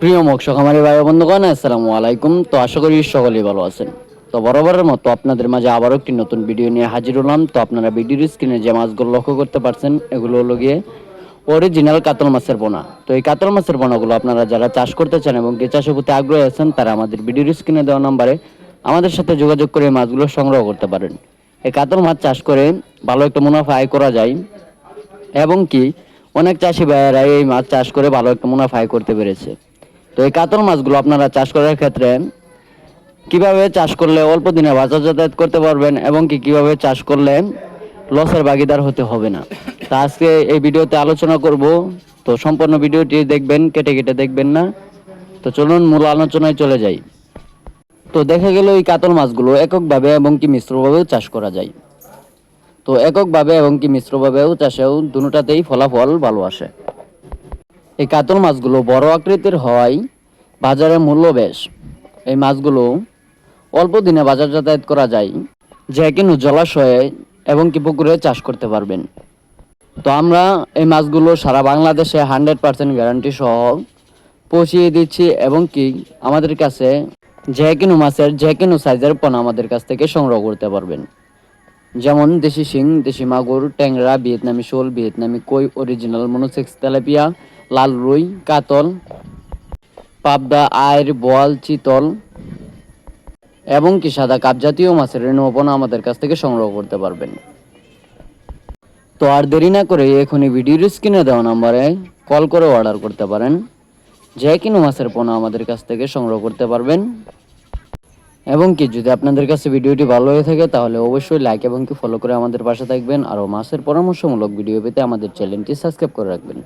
প্রিয় মৎস্য খামারি ভাই বন্ধুগণ, আসসালামু আলাইকুম। তো আশা করি সকলেই ভালো আছেন। তো বরাবরের মতো আপনাদের মাঝে আবারও একটি নতুন ভিডিও নিয়ে হাজির হলাম। তো আপনারা ভিডিওর স্ক্রিনে যে মাছগুলো লক্ষ্য করতে পারছেন, এগুলো হলো গিয়ে অরিজিনাল কাতল মাছের পোনা তো এই কাতল মাছের পোনাগুলো আপনারা যারা চাষ করতে চান এবং কি চাষের প্রতি আগ্রহী আছেন, তারা আমাদের ভিডিওর স্ক্রিনে দেওয়া নম্বরে আমাদের সাথে যোগাযোগ করে এই মাছগুলো সংগ্রহ করতে পারেন। এই কাতল মাছ চাষ করে ভালো একটা মুনাফা আয় করা যায় এবং কি, অনেক চাষি ভাইয়েরা এই মাছ চাষ করে ভালো একটা মুনাফা আয় করতে পেরেছে। তো এই কাতল মাছগুলো আপনারা চাষ করার ক্ষেত্রে কীভাবে চাষ করলে অল্প দিনে বাজার যাতায়াত করতে পারবেন এবং কি কীভাবে চাষ করলে লসের ভাগিদার হতে হবে না? তা আজকে এই ভিডিওতে আলোচনা করব। তো সম্পূর্ণ ভিডিওটি দেখবেন, কেটে কেটে দেখবেন না। তো চলুন মূল আলোচনায় চলে যাই। তো দেখা গেল এই কাতল মাছগুলো এককভাবে এবং কি মিশ্রভাবেও চাষ করা যায়। তো এককভাবে এবং কি মিশ্রভাবেও চাষেও দুটাতেই ফলাফল ভালো আসে। এই কাতল মাছগুলো বড় আকৃতির হওয়ায় বাজারে মূল্য বেশ। এই মাছগুলো অল্প দিনে বাজার যাতায়াত করা যায়। যে কিনো জলাশয়ে এবং কি পুকুরে চাষ করতে পারবেন। তো আমরা এই মাছগুলো সারা বাংলাদেশে হান্ড্রেড পার্সেন্ট গ্যারান্টি সহ পৌঁছিয়ে দিচ্ছি এবং কি আমাদের কাছে যে কিনো মাছের, যে কিনো সাইজের পণ্য আমাদের কাছ থেকে সংগ্রহ করতে পারবেন। যেমন দেশি শিং, দেশি মাগুর, ট্যাংরা, ভিয়েতনামি শোল, ভিয়েতনামি কই অরিজিনাল মনোসেক্স তেলাপিয়া লাল রুই, কাতল, পাবদা আয়ের বোয়াল, চিতল এবং কি সাদা কাপ জাতীয় মাছের রেণুপনা আমাদের কাছ থেকে সংগ্রহ করতে পারবেন। তো আর দেরি না করে এখনই ভিডিওর স্ক্রিনে দেওয়া নম্বরে কল করে অর্ডার করতে পারেন। যে কিনো মাছের পোনা আমাদের কাছ থেকে সংগ্রহ করতে পারবেন। এবং কি, যদি আপনাদের কাছে ভিডিওটি ভালো হয়ে থাকে, তাহলে অবশ্যই লাইক এবং কি ফলো করে আমাদের পাশে থাকবেন। আরও মাছের পরামর্শমূলক ভিডিও পেতে আমাদের চ্যানেলটি সাবস্ক্রাইব করে রাখবেন।